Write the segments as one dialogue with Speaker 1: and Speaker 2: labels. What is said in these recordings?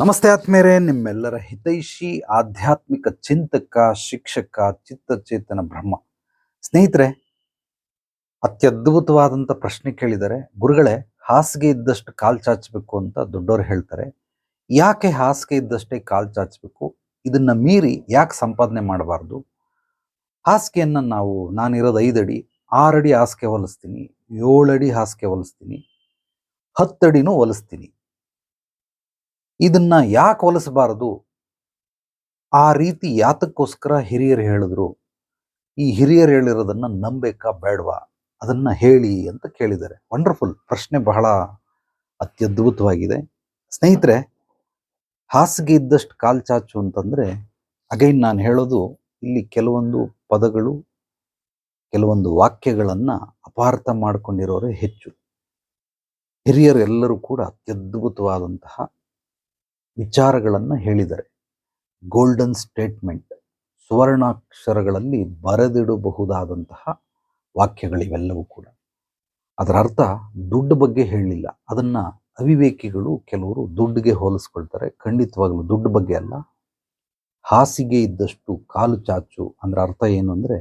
Speaker 1: ನಮಸ್ತೆ ಆತ್ಮೇರೆ ನಿಮ್ಮೆಲ್ಲರ ಹಿತೈಷಿ, ಆಧ್ಯಾತ್ಮಿಕ ಚಿಂತಕ, ಶಿಕ್ಷಕ, ಚಿತ್ತಚೇತನ ಬ್ರಹ್ಮ. ಸ್ನೇಹಿತರೆ ಅತ್ಯದ್ಭುತವಾದಂಥ ಪ್ರಶ್ನೆ ಕೇಳಿದರೆ, ಗುರುಗಳೇ, ಹಾಸಿಗೆ ಇದ್ದಷ್ಟು ಕಾಲ್ ಚಾಚಬೇಕು ಅಂತ ದೊಡ್ಡವರು ಹೇಳ್ತಾರೆ. ಯಾಕೆ ಹಾಸಿಗೆ ಇದ್ದಷ್ಟೇ ಕಾಲ್ ಚಾಚಬೇಕು? ಇದನ್ನ ಮೀರಿ ಯಾಕೆ ಸಂಪಾದನೆ ಮಾಡಬಾರ್ದು? ಹಾಸಿಗೆಯನ್ನು ನಾವು, ನಾನಿರೋದು ಐದಡಿ, ಆರಡಿ ಹಾಸಿಗೆ ಹೊಲಿಸ್ತೀನಿ, ಏಳಡಿ ಹಾಸಿಗೆ ಹೊಲಿಸ್ತೀನಿ, ಹತ್ತಡಿನೂ ಹೊಲಿಸ್ತೀನಿ. ಇದನ್ನ ಯಾಕೆ ಹೊಲಿಸಬಾರದು? ಆ ರೀತಿ ಯಾತಕ್ಕೋಸ್ಕರ ಹಿರಿಯರು ಹೇಳಿದ್ರು. ಈ ಹಿರಿಯರು ಹೇಳಿರೋದನ್ನ ನಂಬೇಕಾ ಬೇಡವಾ? ಅದನ್ನ ಹೇಳಿ ಅಂತ ಕೇಳಿದ್ದಾರೆ. ವಂಡರ್ಫುಲ್ ಪ್ರಶ್ನೆ ಬಹಳ ಅತ್ಯದ್ಭುತವಾಗಿದೆ. ಸ್ನೇಹಿತರೆ, ಹಾಸಿಗೆ ಇದ್ದಷ್ಟು ಕಾಲ್ ಚಾಚು ಅಂತಂದ್ರೆ ಅಗೈನ್ ನಾನು ಹೇಳೋದು, ಇಲ್ಲಿ ಕೆಲವೊಂದು ಪದಗಳು, ಕೆಲವೊಂದು ವಾಕ್ಯಗಳನ್ನ ಅಪಾರ್ಥ ಮಾಡಿಕೊಂಡಿರೋರೇ ಹೆಚ್ಚು. ಹಿರಿಯರು ಎಲ್ಲರೂ ಕೂಡ ಅತ್ಯದ್ಭುತವಾದಂತಹ ವಿಚಾರಗಳನ್ನು ಹೇಳಿದ್ದಾರೆ. ಗೋಲ್ಡನ್ ಸ್ಟೇಟ್ಮೆಂಟ್, ಸುವರ್ಣಾಕ್ಷರಗಳಲ್ಲಿ ಬರೆದಿಡಬಹುದಾದಂತಹ ವಾಕ್ಯಗಳಿವೆಲ್ಲವೂ ಕೂಡ. ಅದರ ಅರ್ಥ ದುಡ್ಡು ಬಗ್ಗೆ ಹೇಳಲಿಲ್ಲ. ಅದನ್ನು ಅವಿವೇಕಿಗಳು ಕೆಲವರು ದುಡ್ಡಿಗೆ ಹೋಲಿಸ್ಕೊಳ್ತಾರೆ. ಖಂಡಿತವಾಗಲೂ ದುಡ್ಡು ಬಗ್ಗೆ ಅಲ್ಲ. ಹಾಸಿಗೆ ಇದ್ದಷ್ಟು ಕಾಲು ಚಾಚು ಅಂದ್ರೆ ಅರ್ಥ ಏನು ಅಂದರೆ,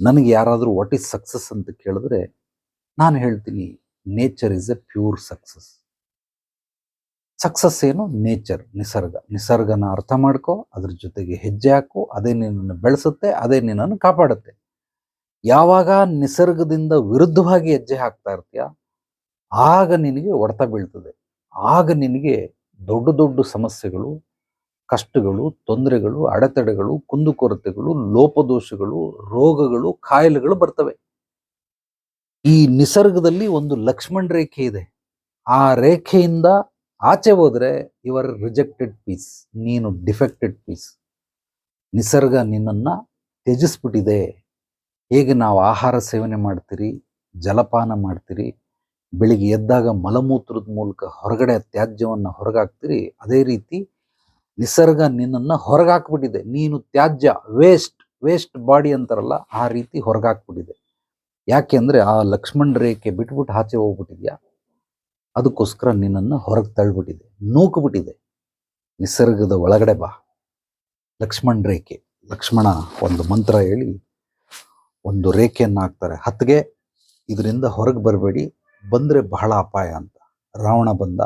Speaker 1: ನನಗೆ ಯಾರಾದರೂ ವಾಟ್ ಈಸ್ ಸಕ್ಸಸ್ ಅಂತ ಕೇಳಿದ್ರೆ, ನಾನು ಹೇಳ್ತೀನಿ nature is a pure success success ಏನು? ನೇಚರ್ ನಿಸರ್ಗ. ನಿಸರ್ಗನ ಅರ್ಥ ಮಾಡ್ಕೋ, ಅದ್ರ ಜೊತೆಗೆ ಹೆಜ್ಜೆ ಹಾಕು, ಅದೇ ನಿನ್ನನ್ನು ಬೆಳೆಸುತ್ತೆ, ಅದೇ ನಿನ್ನನ್ನು ಕಾಪಾಡುತ್ತೆ. ಯಾವಾಗ ನಿಸರ್ಗದಿಂದ ವಿರುದ್ಧವಾಗಿ ಹೆಜ್ಜೆ ಹಾಕ್ತಾ ಇರ್ತೀಯ? ಆಗ ನಿನಗೆ ಹೊಡೆತ ಬೀಳ್ತದೆ. ಆಗ ನಿನಗೆ ದೊಡ್ಡ ದೊಡ್ಡ ಸಮಸ್ಯೆಗಳು, ಕಷ್ಟಗಳು, ತೊಂದರೆಗಳು, ಅಡೆತಡೆಗಳು, ಕುಂದುಕೊರತೆಗಳು, ಲೋಪದೋಷಗಳು, ರೋಗಗಳು ಕಾಯಿಲೆಗಳು ಬರ್ತವೆ. ಈ ನಿಸರ್ಗದಲ್ಲಿ ಒಂದು ಲಕ್ಷ್ಮಣ್ ರೇಖೆ ಇದೆ. ಆ ರೇಖೆಯಿಂದ ಆಚೆ ಹೋದ್ರೆ ಆರ್ ರಿಜೆಕ್ಟೆಡ್ ಪೀಸ್ ನೀನು ಡಿಫೆಕ್ಟೆಡ್ ಪೀಸ್ ನಿಸರ್ಗ ನಿನ್ನನ್ನು ತ್ಯಜಿಸ್ಬಿಟ್ಟಿದೆ. ಹೇಗೆ ನಾವು ಆಹಾರ ಸೇವನೆ ಮಾಡ್ತೀರಿ, ಜಲಪಾನ ಮಾಡ್ತೀರಿ, ಬೆಳಿಗ್ಗೆ ಎದ್ದಾಗ ಮಲಮೂತ್ರದ ಮೂಲಕ ಹೊರಗಡೆ ತ್ಯಾಜ್ಯವನ್ನು ಹೊರಗಾಕ್ತೀರಿ, ಅದೇ ರೀತಿ ನಿಸರ್ಗ ನಿನ್ನನ್ನು ಹೊರಗಾಕ್ಬಿಟ್ಟಿದೆ. ನೀನು ತ್ಯಾಜ್ಯ ವೇಸ್ಟ್ ವೇಸ್ಟ್ ಬಾಡಿ ಅಂತಾರಲ್ಲ, ಆ ರೀತಿ ಹೊರಗಾಕ್ಬಿಟ್ಟಿದೆ. ಯಾಕೆಂದ್ರೆ ಆ ಲಕ್ಷ್ಮಣ ರೇಖೆ ಬಿಟ್ಬಿಟ್ಟು ಆಚೆ ಹೋಗ್ಬಿಟ್ಟಿದ್ಯಾ? ಅದಕ್ಕೋಸ್ಕರ ನಿನ್ನನ್ನು ಹೊರಗೆ ತಳ್ಳಿಬಿಟ್ಟಿದೆ ನೂಕುಬಿಟ್ಟಿದೆ. ನಿಸರ್ಗದ ಒಳಗಡೆ ಬಾ. ಲಕ್ಷ್ಮಣ್ ರೇಖೆ. ಲಕ್ಷ್ಮಣ ಒಂದು ಮಂತ್ರ ಹೇಳಿ ಒಂದು ರೇಖೆಯನ್ನು ಹಾಕ್ತಾರೆ ಹತ್ತಿಗೆ ಇದರಿಂದ ಹೊರಗೆ ಬರಬೇಡಿ, ಬಂದರೆ ಬಹಳ ಅಪಾಯ ಅಂತ. ರಾವಣ ಬಂದ,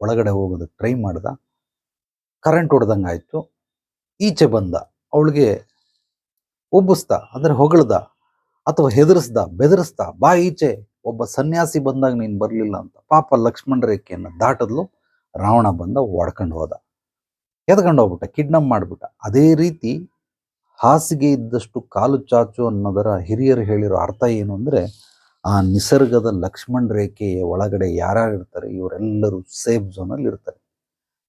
Speaker 1: ಒಳಗಡೆ ಹೋಗೋದಕ್ಕೆ ಟ್ರೈ ಮಾಡ್ದ. ಕರೆಂಟ್ ಹೊಡೆದಂಗೆ ಆಯಿತು. ಈಚೆ ಬಂದ, ಅವಳಿಗೆ ಉಬ್ಬಿಸ್ದ, ಅಂದರೆ ಹೊಗಳ್ದ, ಅಥವಾ ಹೆದರಿಸ್ದ, ಬೆದರಿಸ್ದ, ಬಾ ಈಚೆ. ಒಬ್ಬ ಸನ್ಯಾಸಿ ಬಂದಾಗ ನೀನು ಬರಲಿಲ್ಲ ಅಂತ ಪಾಪ ಲಕ್ಷ್ಮಣ ರೇಖೆಯನ್ನು ದಾಟದ್ಲು ರಾವಣ ಬಂದ ಒಡ್ಕೊಂಡು ಹೋದ. ಎದ್ಕೊಂಡು ಹೋಗ್ಬಿಟ್ಟ, ಕಿಡ್ನಪ್ ಮಾಡಿಬಿಟ್ಟ. ಅದೇ ರೀತಿ ಹಾಸಿಗೆ ಇದ್ದಷ್ಟು ಕಾಲು ಚಾಚು ಅನ್ನೋದರ ಹಿರಿಯರು ಹೇಳಿರೋ ಅರ್ಥ ಏನು ಅಂದರೆ, ಆ ನಿಸರ್ಗದ ಲಕ್ಷ್ಮಣ ರೇಖೆಯ ಒಳಗಡೆ ಯಾರ್ಯಾರು ಇರ್ತಾರೆ ಇವರೆಲ್ಲರೂ ಸೇಫ್ ಝೋನಲ್ಲಿ ಇರ್ತಾರೆ.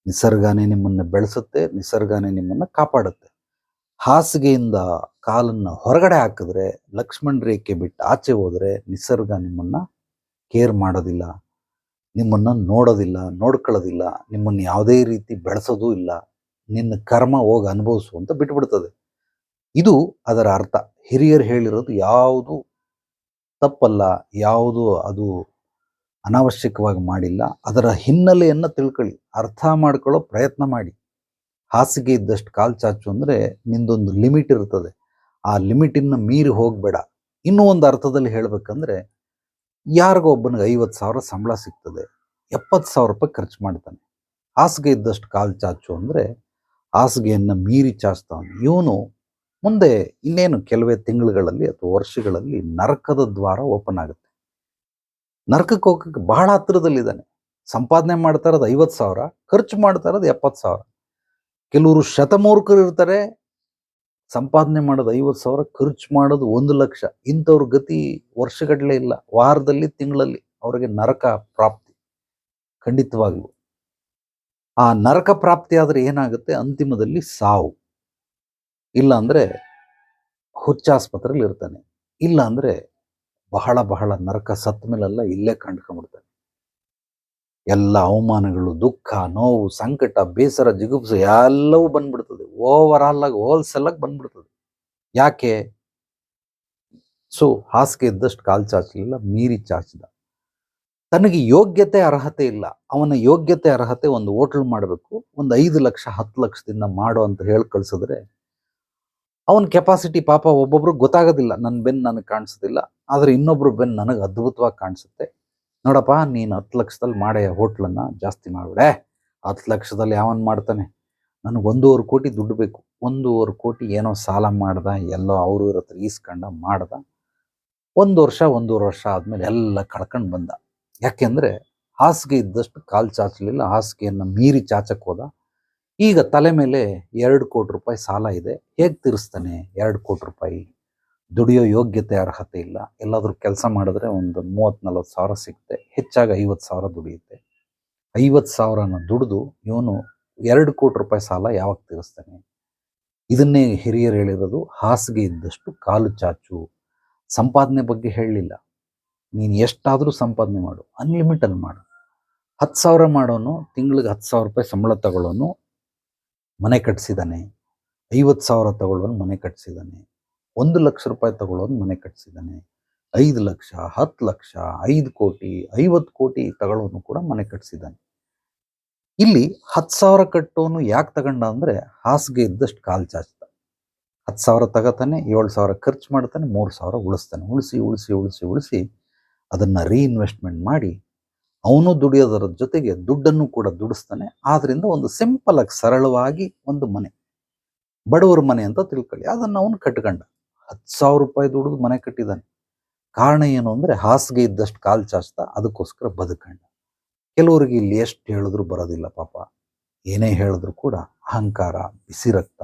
Speaker 1: ನಿಸರ್ಗನೇ ನಿಮ್ಮನ್ನು ಬೆಳೆಸುತ್ತೆ, ನಿಸರ್ಗನೇ ನಿಮ್ಮನ್ನು ಕಾಪಾಡುತ್ತೆ. ಹಾಸಿಗೆಯಿಂದ ಕಾಲನ್ನು ಹೊರಗಡೆ ಹಾಕಿದ್ರೆ, ಲಕ್ಷ್ಮಣ ರೇಖೆ ಬಿಟ್ಟು ಆಚೆ ಹೋದರೆ ನಿಸರ್ಗ ನಿಮ್ಮನ್ನ ಕೇರ್ ಮಾಡೋದಿಲ್ಲ, ನಿಮ್ಮನ್ನು ನೋಡೋದಿಲ್ಲ, ನೋಡ್ಕೊಳ್ಳೋದಿಲ್ಲ, ನಿಮ್ಮನ್ನು ಯಾವುದೇ ರೀತಿ ಬೆಳೆಸೋದೂ ಇಲ್ಲ, ನಿನ್ನ ಕರ್ಮ ಹೋಗಿ ಅನುಭವಿಸು ಅಂತ ಬಿಟ್ಬಿಡ್ತದೆ. ಇದು ಅದರ ಅರ್ಥ. ಹಿರಿಯರು ಹೇಳಿರೋದು ಯಾವುದು ತಪ್ಪಲ್ಲ, ಯಾವುದು ಅದು ಅನಾವಶ್ಯಕವಾಗಿ ಮಾಡಿಲ್ಲ, ಅದರ ಹಿನ್ನೆಲೆಯನ್ನು ತಿಳ್ಕೊಳ್ಳಿ. ಅರ್ಥ ಮಾಡ್ಕೊಳ್ಳೋ ಪ್ರಯತ್ನ ಮಾಡಿ. ಹಾಸಿಗೆ ಇದ್ದಷ್ಟು ಕಾಲು ಚಾಚು ಅಂದರೆ ನಿಂದೊಂದು ಲಿಮಿಟ್ ಇರ್ತದೆ. ಆ ಲಿಮಿಟಿನ ಮೀರಿ ಹೋಗಬೇಡ. ಇನ್ನೂ ಒಂದು ಅರ್ಥದಲ್ಲಿ ಹೇಳಬೇಕಂದ್ರೆ, ಯಾರಿಗೋ ಒಬ್ಬನಿಗೆ ಐವತ್ತು ಸಾವಿರ ಸಂಬಳ ಸಿಗ್ತದೆ, ಎಪ್ಪತ್ತು ಸಾವಿರ ರೂಪಾಯಿ ಖರ್ಚು ಮಾಡ್ತಾನೆ. ಹಾಸಿಗೆ ಇದ್ದಷ್ಟು ಕಾಲು ಚಾಚು ಅಂದರೆ, ಹಾಸಿಗೆಯನ್ನು ಮೀರಿ ಚಾಚ್ತಾನೆ ಇವನು ಮುಂದೆ ಇನ್ನೇನು ಕೆಲವೇ ತಿಂಗಳುಗಳಲ್ಲಿ ಅಥವಾ ವರ್ಷಗಳಲ್ಲಿ ನರಕದ ದ್ವಾರ ಓಪನ್ ಆಗುತ್ತೆ. ನರಕಕ್ಕೆ ಹೋಗಕ್ಕೆ ಬಹಳ ಹತ್ತಿರದಲ್ಲಿದ್ದಾನೆ. ಸಂಪಾದನೆ ಮಾಡ್ತಾ ಇರೋದು ಐವತ್ತು ಸಾವಿರ, ಖರ್ಚು ಮಾಡ್ತಾ ಇರೋದು ಎಪ್ಪತ್ತು ಸಾವಿರ. ಕೆಲವರು ಶತಮೂರ್ಖರು ಇರ್ತಾರೆ ಸಂಪಾದನೆ ಮಾಡೋದು ಐವತ್ತು ಸಾವಿರ ಖರ್ಚು ಮಾಡೋದು ಒಂದು ಲಕ್ಷ. ಇಂಥವ್ರ ಗತಿ ವರ್ಷಗಟ್ಟಲೆ ಇಲ್ಲ. ವಾರದಲ್ಲಿ, ತಿಂಗಳಲ್ಲಿ ಅವರಿಗೆ ನರಕ ಪ್ರಾಪ್ತಿ. ಖಂಡಿತವಾಗಿಯೂ. ಆ ನರಕ ಪ್ರಾಪ್ತಿ ಆದ್ರೆ ಏನಾಗುತ್ತೆ? ಅಂತಿಮದಲ್ಲಿ ಸಾವು. ಇಲ್ಲಾಂದರೆ ಹುಚ್ಚ ಹುಚ್ಚಾಸ್ಪತ್ರೆಯಲ್ಲಿ ಇರ್ತಾನೆ. ಇಲ್ಲ ಅಂದ್ರೆ ಬಹಳ ಬಹಳ ನರಕ ಸತ್ತ ಮೇಲೆಲ್ಲ ಇಲ್ಲೇ ಕಂಡ್ಕೊಂಡ್ಬಿಡ್ತಾನೆ. ಎಲ್ಲ ಅವಮಾನಗಳು, ದುಃಖ, ನೋವು, ಸಂಕಟ, ಬೇಸರ, ಜಿಗುಪ್ಸು ಎಲ್ಲವೂ ಬಂದ್ಬಿಡ್ತದೆ. ಓವರ್ ಆಲ್ ಆಗಿ ಹೋಲ್ಸೆಲ್ ಆಗಿ ಬಂದ್ಬಿಡ್ತದೆ. ಯಾಕೆ? ಸೊ ಹಾಸಿಗೆ ಇದ್ದಷ್ಟು ಕಾಲು ಚಾಚಲಿಲ್ಲ, ಮೀರಿ ಚಾಚಿದ. ತನಗೆ ಯೋಗ್ಯತೆ, ಅರ್ಹತೆ ಇಲ್ಲ. ಅವನ ಯೋಗ್ಯತೆ, ಅರ್ಹತೆ ಒಂದು ಹೋಟ್ಲ್ ಮಾಡಬೇಕು. ಒಂದು ಐದು ಲಕ್ಷ, ಹತ್ತು ಲಕ್ಷದಿಂದ ಮಾಡು ಅಂತ ಹೇಳಿ ಕಳಿಸಿದ್ರೆ, ಅವನ ಕೆಪಾಸಿಟಿ ಪಾಪ ಒಬ್ಬೊಬ್ರು ಗೊತ್ತಾಗೋದಿಲ್ಲ. ನನ್ನ ಬೆನ್ನು ನನಗೆ ಕಾಣಿಸೋದಿಲ್ಲ. ಆದರೆ ಇನ್ನೊಬ್ರು ಬೆನ್ನು ನನಗೆ ಅದ್ಭುತವಾಗಿ ಕಾಣಿಸುತ್ತೆ. ನೋಡಪ್ಪ, ನೀನು ಹತ್ತು ಲಕ್ಷದಲ್ಲಿ ಮಾಡೇ ಹೋಟ್ಲನ್ನು ಜಾಸ್ತಿ ಮಾಡಿಬಿಡೆ. ಹತ್ತು ಲಕ್ಷದಲ್ಲಿ ಯಾವನ್ ಮಾಡ್ತಾನೆ? ನನಗೆ ಒಂದೂವರೆ ಕೋಟಿ ದುಡ್ಡು ಬೇಕು. ಒಂದೂವರೆ ಕೋಟಿ ಏನೋ ಸಾಲ ಮಾಡ್ದ, ಎಲ್ಲೋ ಅವರು ಇವ್ರ ಹತ್ರ ಈಸ್ಕೊಂಡ ಮಾಡ್ದ. ಒಂದು ವರ್ಷ, ಒಂದೂವರೆ ವರ್ಷ ಆದಮೇಲೆ ಎಲ್ಲ ಕಳ್ಕೊಂಡು ಬಂದ. ಯಾಕೆಂದರೆ ಹಾಸಿಗೆ ಇದ್ದಷ್ಟು ಕಾಲು ಚಾಚಲಿಲ್ಲ, ಹಾಸಿಗೆಯನ್ನು ಮೀರಿ ಚಾಚಕ್ಕೆ ಹೋದ. ಈಗ ತಲೆ ಮೇಲೆ ಎರಡು ಕೋಟಿ ರೂಪಾಯಿ ಸಾಲ ಇದೆ. ಹೇಗೆ ತೀರಿಸ್ತಾನೆ ಎರಡು ಕೋಟಿ ರೂಪಾಯಿ? ದುಡಿಯೋ ಯೋಗ್ಯತೆ ಅರ್ಹತೆ ಇಲ್ಲ. ಎಲ್ಲಾದರೂ ಕೆಲಸ ಮಾಡಿದ್ರೆ ಒಂದು ಮೂವತ್ತು ನಲ್ವತ್ತು ಸಾವಿರ ಸಿಗುತ್ತೆ. ಹೆಚ್ಚಾಗಿ ಐವತ್ತು ಸಾವಿರ ದುಡಿಯುತ್ತೆ. ಐವತ್ತು ಸಾವಿರನ ದುಡಿದು ಇವನು ಎರಡು ಕೋಟಿ ರೂಪಾಯಿ ಸಾಲ ಯಾವಾಗ ತೀರಿಸ್ತಾನೆ? ಇದನ್ನೇ ಹಿರಿಯರು ಹೇಳಿರೋದು, ಹಾಸಿಗೆ ಇದ್ದಷ್ಟು ಕಾಲು ಚಾಚು. ಸಂಪಾದನೆ ಬಗ್ಗೆ ಹೇಳಲಿಲ್ಲ. ನೀನು ಎಷ್ಟಾದರೂ ಸಂಪಾದನೆ ಮಾಡು. ಅನ್ಲಿಮಿಟಲ್ಲಿ ಮಾಡು. ಹತ್ತು ಸಾವಿರ ಮಾಡೋನು, ತಿಂಗಳಿಗೆ ಹತ್ತು ಸಾವಿರ ರೂಪಾಯಿ ಸಂಬಳ ತಗೊಳ್ಳೋನು ಮನೆ ಕಟ್ಟಿಸಿದ್ದಾನೆ ಐವತ್ತು ಸಾವಿರ ತಗೊಳ್ಳೋನು ಮನೆ ಕಟ್ಸಿದ್ದಾನೆ. ಒಂದು ಲಕ್ಷ ರೂಪಾಯಿ ತಗೊಳ್ಳೋದು ಮನೆ ಕಟ್ಸಿದ್ದಾನೆ. ಐದು ಲಕ್ಷ, ಹತ್ತು ಲಕ್ಷ, ಐದು ಕೋಟಿ, ಐವತ್ತು ಕೋಟಿ ತಗೊಳ್ಳೋನು ಕೂಡ ಮನೆ ಕಟ್ಟಿಸಿದ್ದಾನೆ ಇಲ್ಲಿ ಹತ್ತು ಸಾವಿರ ಕಟ್ಟೋನು ಯಾಕೆ ತಗೊಂಡ ಅಂದರೆ ಹಾಸಿಗೆ ಇದ್ದಷ್ಟು ಕಾಲು ಚಾಚ್ತ. ಹತ್ತು ಸಾವಿರ ತಗೋತಾನೆ, ಏಳು ಸಾವಿರ ಖರ್ಚು ಮಾಡ್ತಾನೆ, ಮೂರು ಸಾವಿರ ಉಳಿಸ್ತಾನೆ. ಉಳಿಸಿ ಉಳಿಸಿ ಉಳಿಸಿ ಉಳಿಸಿ ಅದನ್ನು ರೀಇನ್ವೆಸ್ಟ್ಮೆಂಟ್ ಮಾಡಿ ಅವನು ದುಡಿಯೋದರ ಜೊತೆಗೆ ದುಡ್ಡನ್ನು ಕೂಡ ದುಡಿಸ್ತಾನೆ. ಆದ್ದರಿಂದ ಒಂದು ಸಿಂಪಲ್ ಆಗಿ ಸರಳವಾಗಿ ಒಂದು ಮನೆ. ಬಡವರ ಮನೆ ಅಂತ ತಿಳ್ಕೊಳ್ಳಿ. ಅದನ್ನು ಅವನು ಕಟ್ಕೊಂಡ. ಹತ್ತು ಸಾವಿರ ರೂಪಾಯಿ ದುಡಿದು ಮನೆ ಕಟ್ಟಿದ್ದಾನೆ. ಕಾರಣ ಏನು ಅಂದರೆ ಹಾಸಿಗೆ ಇದ್ದಷ್ಟು ಕಾಲು ಚಾಚ್ತಾ ಅದಕ್ಕೋಸ್ಕರ ಬದುಕಂಡ. ಕೆಲವರಿಗೆ ಇಲ್ಲಿ ಎಷ್ಟು ಹೇಳಿದ್ರು ಬರೋದಿಲ್ಲ ಪಾಪ. ಏನೇ ಹೇಳಿದ್ರು ಕೂಡ ಅಹಂಕಾರ, ಬಿಸಿ ರಕ್ತ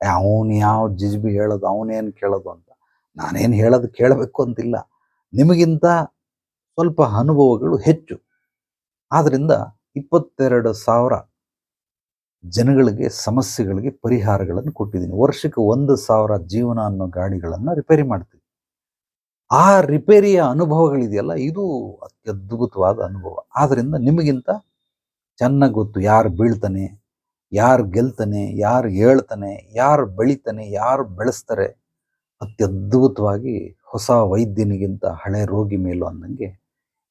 Speaker 1: ಅವನು ಯಾವ ಜಿಜ್ಬಿ ಹೇಳೋದು ಅವನೇನು ಕೇಳೋದು ಅಂತ ನಾನೇನು ಹೇಳೋದು ಕೇಳಬೇಕು ಅಂತಿಲ್ಲ. ನಿಮಗಿಂತ ಸ್ವಲ್ಪ ಅನುಭವಗಳು ಹೆಚ್ಚು. ಆದ್ದರಿಂದ ಇಪ್ಪತ್ತೆರಡು ಸಾವಿರ ಜನಗಳಿಗೆ ಸಮಸ್ಯೆಗಳಿಗೆ ಪರಿಹಾರಗಳನ್ನು ಕೊಟ್ಟಿದ್ದೀನಿ. ವರ್ಷಕ್ಕೆ ಒಂದು ಸಾವಿರ ಜೀವನ ಅನ್ನೋ ಗಾಡಿಗಳನ್ನು ರಿಪೇರಿ ಮಾಡ್ತೀವಿ. ಆ ರಿಪೇರಿಯ ಅನುಭವಗಳಿದೆಯಲ್ಲ, ಇದು ಅತ್ಯದ್ಭುತವಾದ ಅನುಭವ. ಆದ್ದರಿಂದ ನಿಮಗಿಂತ ಚೆನ್ನಾಗಿ ಗೊತ್ತು, ಯಾರು ಬೀಳ್ತಾನೆ, ಯಾರು ಗೆಲ್ತಾನೆ, ಯಾರು ಹೇಳ್ತಾನೆ, ಯಾರು ಬೆಳಿತಾನೆ, ಯಾರು ಬೆಳೆಸ್ತಾರೆ. ಅತ್ಯದ್ಭುತವಾಗಿ ಹೊಸ ವೈದ್ಯನಿಗಿಂತ ಹಳೆ ರೋಗಿ ಮೇಲೂ ಅಂದಂಗೆ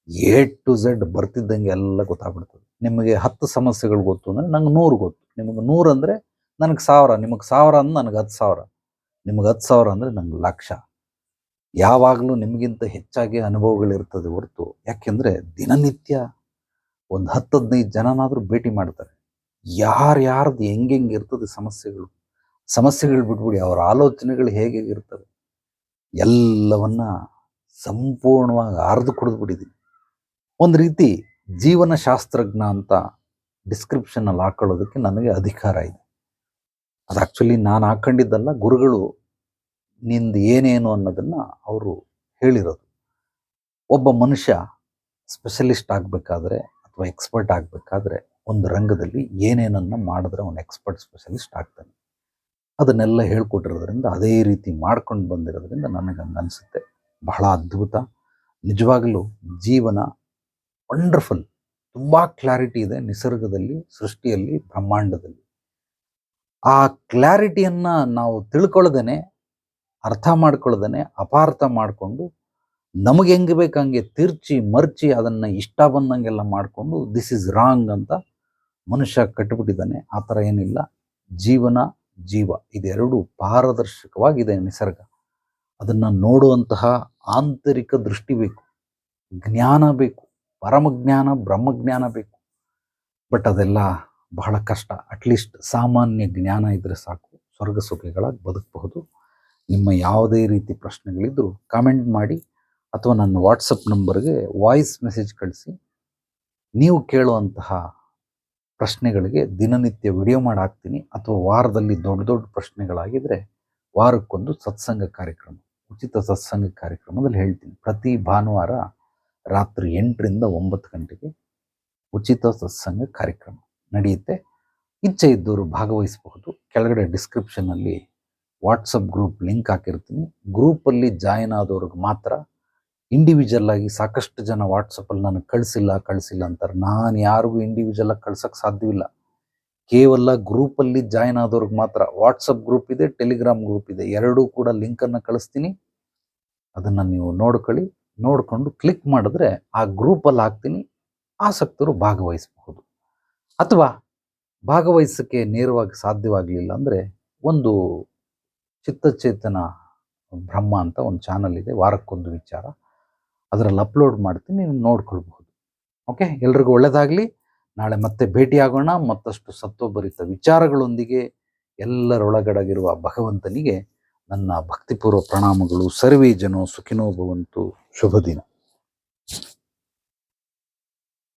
Speaker 1: ಎ ಟು ಝೆಡ್ ಬರ್ತಿದ್ದಂಗೆ ಎಲ್ಲ ಗೊತ್ತಾಗ್ಬಿಡ್ತದೆ. ನಿಮಗೆ ಹತ್ತು ಸಮಸ್ಯೆಗಳು ಗೊತ್ತು ಅಂದರೆ ನಂಗೆ ನೂರು ಗೊತ್ತು. ನಿಮಗೆ ನೂರು ಅಂದರೆ ನನಗೆ ಸಾವಿರ, ನಿಮಗೆ ಸಾವಿರ ಅಂದ್ರೆ ನನಗೆ ಹತ್ತು ಸಾವಿರ. ನಿಮಗೆ ಹತ್ತು ಸಾವಿರ ಅಂದರೆ ನಂಗೆ ಲಕ್ಷ. ಯಾವಾಗಲೂ ನಿಮಗಿಂತ ಹೆಚ್ಚಾಗಿ ಅನುಭವಗಳಿರ್ತದೆ ಹೊರತು. ಯಾಕೆಂದರೆ ದಿನನಿತ್ಯ ಒಂದು ಹತ್ತು ಹದಿನೈದು ಜನನಾದರೂ ಭೇಟಿ ಮಾಡ್ತಾರೆ. ಯಾರ್ಯಾರ್ದು ಹೆಂಗೆಂಗೆ ಇರ್ತದೆ ಸಮಸ್ಯೆಗಳು. ಸಮಸ್ಯೆಗಳು ಬಿಟ್ಬಿಡಿ, ಅವರ ಆಲೋಚನೆಗಳು ಹೇಗೆ ಇರ್ತವೆ. ಎಲ್ಲವನ್ನ ಸಂಪೂರ್ಣವಾಗಿ ಅರ್ದು ಕುಡಿದು ಬಿಟ್ಟಿದ್ದೀನಿ. ಒಂದು ರೀತಿ ಜೀವನ ಶಾಸ್ತ್ರಜ್ಞ ಅಂತ ಡಿಸ್ಕ್ರಿಪ್ಷನಲ್ಲಿ ಹಾಕೊಳ್ಳೋದಕ್ಕೆ ನನಗೆ ಅಧಿಕಾರ ಇದೆ. ಅದು ಆ್ಯಕ್ಚುಲಿ ನಾನು ಹಾಕೊಂಡಿದ್ದಲ್ಲ, ಗುರುಗಳು ನಿಂದು ಏನೇನು ಅನ್ನೋದನ್ನು ಅವರು ಹೇಳಿರೋದು. ಒಬ್ಬ ಮನುಷ್ಯ ಸ್ಪೆಷಲಿಸ್ಟ್ ಆಗಬೇಕಾದ್ರೆ ಅಥವಾ ಎಕ್ಸ್ಪರ್ಟ್ ಆಗಬೇಕಾದ್ರೆ ಒಂದು ರಂಗದಲ್ಲಿ ಏನೇನನ್ನು ಮಾಡಿದ್ರೆ ಅವನು ಎಕ್ಸ್ಪರ್ಟ್ ಸ್ಪೆಷಲಿಸ್ಟ್ ಆಗ್ತಾನೆ. ಅದನ್ನೆಲ್ಲ ಹೇಳ್ಕೊಟ್ಟಿರೋದ್ರಿಂದ, ಅದೇ ರೀತಿ ಮಾಡ್ಕೊಂಡು ಬಂದಿರೋದ್ರಿಂದ ನನಗೆ ಹಂಗೆ ಅನಿಸುತ್ತೆ ಬಹಳ ಅದ್ಭುತ. ನಿಜವಾಗಲೂ ಜೀವನ ವಂಡರ್ಫುಲ್ ತುಂಬ ಕ್ಲಾರಿಟಿ ಇದೆ ನಿಸರ್ಗದಲ್ಲಿ, ಸೃಷ್ಟಿಯಲ್ಲಿ, ಬ್ರಹ್ಮಾಂಡದಲ್ಲಿ. ಆ ಕ್ಲಾರಿಟಿಯನ್ನು ನಾವು ತಿಳ್ಕೊಳ್ದೇ ಅರ್ಥ ಮಾಡ್ಕೊಳ್ದೇ ಅಪಾರ್ಥ ಮಾಡಿಕೊಂಡು, ನಮಗೆ ಹೆಂಗೆ ಬೇಕಂಗೆ ತಿರ್ಚಿ, ಮರ್ಚಿ ಅದನ್ನ ಇಷ್ಟ ಬಂದಂಗೆಲ್ಲ ಮಾಡಿಕೊಂಡು ದಿಸ್ ಇಸ್ ರಾಂಗ್ ಅಂತ ಮನುಷ್ಯ ಕಟ್ಟಿಬಿಟ್ಟಿದ್ದಾನೆ ಆ ಥರ ಏನಿಲ್ಲ. ಜೀವನ, ಜೀವ. ಇದೆರಡೂ ಪಾರದರ್ಶಕವಾಗಿದೆ ನಿಸರ್ಗ. ಅದನ್ನು ನೋಡುವಂತಹ ಆಂತರಿಕ ದೃಷ್ಟಿ ಬೇಕು. ಜ್ಞಾನ ಬೇಕು. ಪರಮಜ್ಞಾನ, ಬ್ರಹ್ಮಜ್ಞಾನ ಬೇಕು. ಬಟ್ ಅದೆಲ್ಲ ಬಹಳ ಕಷ್ಟ. ಅಟ್ಲೀಸ್ಟ್ ಸಾಮಾನ್ಯ ಜ್ಞಾನ ಇದ್ದರೆ ಸಾಕು. ಸ್ವರ್ಗ ಸುಖಗಳಾಗಿ ಬದುಕಬಹುದು. ನಿಮ್ಮ ಯಾವುದೇ ರೀತಿ ಪ್ರಶ್ನೆಗಳಿದ್ದರೂ ಕಾಮೆಂಟ್ ಮಾಡಿ ಅಥವಾ ನನ್ನ ವಾಟ್ಸಪ್ ನಂಬರ್ಗೆ ವಾಯ್ಸ್ ಮೆಸೇಜ್ ಕಳಿಸಿ. ನೀವು ಕೇಳುವಂತಹ ಪ್ರಶ್ನೆಗಳಿಗೆ ದಿನನಿತ್ಯ ವಿಡಿಯೋ ಮಾಡಿ ಹಾಕ್ತೀನಿ ಅಥವಾ ವಾರದಲ್ಲಿ ದೊಡ್ಡ ದೊಡ್ಡ ಪ್ರಶ್ನೆಗಳಾಗಿದ್ರೆ ವಾರಕ್ಕೊಂದು ಸತ್ಸಂಗ ಕಾರ್ಯಕ್ರಮ, ಉಚಿತ ಸತ್ಸಂಗ ಕಾರ್ಯಕ್ರಮದಲ್ಲಿ ಹೇಳ್ತೀನಿ. ಪ್ರತಿ ಭಾನುವಾರ ರಾತ್ರಿ ಎಂಟರಿಂದ ಒಂಬತ್ತು ಗಂಟೆಗೆ ಉಚಿತ ಸತ್ಸಂಗ ಕಾರ್ಯಕ್ರಮ ನಡೆಯುತ್ತೆ. ಇಚ್ಛೆ ಇದ್ದವರು ಭಾಗವಹಿಸಬಹುದು. ಕೆಳಗಡೆ ಡಿಸ್ಕ್ರಿಪ್ಷನಲ್ಲಿ ವಾಟ್ಸಪ್ ಗ್ರೂಪ್ ಲಿಂಕ್ ಹಾಕಿರ್ತೀನಿ. ಗ್ರೂಪಲ್ಲಿ ಜಾಯಿನ್ ಆದವ್ರಿಗೆ ಮಾತ್ರ ಇಂಡಿವಿಜುವಲ್ ಆಗಿ ಸಾಕಷ್ಟು ಜನ ವಾಟ್ಸಪ್ಪಲ್ಲಿ ನನಗೆ ಕಳಿಸಿಲ್ಲ ಕಳಿಸಿಲ್ಲ ಅಂತಾರೆ. ನಾನು ಯಾರಿಗೂ ಇಂಡಿವಿಜುವಲ್ ಆಗಿ ಕಳ್ಸೋಕ್ಕೆ ಸಾಧ್ಯವಿಲ್ಲ. ಕೇವಲ ಗ್ರೂಪಲ್ಲಿ ಜಾಯಿನ್ ಆದವ್ರಿಗೆ ಮಾತ್ರ ವಾಟ್ಸಪ್ ಗ್ರೂಪ್ ಇದೆ ಟೆಲಿಗ್ರಾಮ್ ಗ್ರೂಪ್ ಇದೆ. ಎರಡೂ ಕೂಡ ಲಿಂಕನ್ನು ಕಳಿಸ್ತೀನಿ. ಅದನ್ನು ನೀವು ನೋಡ್ಕೊಳ್ಳಿ. ನೋಡಿಕೊಂಡು ಕ್ಲಿಕ್ ಮಾಡಿದ್ರೆ ಆ ಗ್ರೂಪಲ್ಲಿ ಹಾಕ್ತೀನಿ, ಆಸಕ್ತರು ಭಾಗವಹಿಸಬಹುದು. ಅಥವಾ ಭಾಗವಹಿಸೋಕ್ಕೆ ನೇರವಾಗಿ ಸಾಧ್ಯವಾಗಲಿಲ್ಲ ಅಂದರೆ ಒಂದು ಚಿತ್ತಚೇತನ ಬ್ರಹ್ಮ ಅಂತ ಒಂದು ಚಾನಲ್ ಇದೆ, ವಾರಕ್ಕೊಂದು ವಿಚಾರ. ಅದರಲ್ಲಿ ಅಪ್ಲೋಡ್ ಮಾಡ್ತೀನಿ, ನೀವು ನೋಡ್ಕೊಳ್ಬಹುದು. ಓಕೆ ಎಲ್ರಿಗೂ ಒಳ್ಳೆಯದಾಗಲಿ ನಾಳೆ ಮತ್ತೆ ಭೇಟಿಯಾಗೋಣ. ಮತ್ತಷ್ಟು ಸತ್ವಭರಿತ ವಿಚಾರಗಳೊಂದಿಗೆ ಎಲ್ಲರೊಳಗಡಗಿರುವ ಭಗವಂತನಿಗೆ ನನ್ನ ಭಕ್ತಿಪೂರ್ವ ಪ್ರಣಾಮಗಳು ಸರ್ವೇ ಜನೋ ಸುಖಿನೋ ಭವಂತು ಶುಭ ದಿನ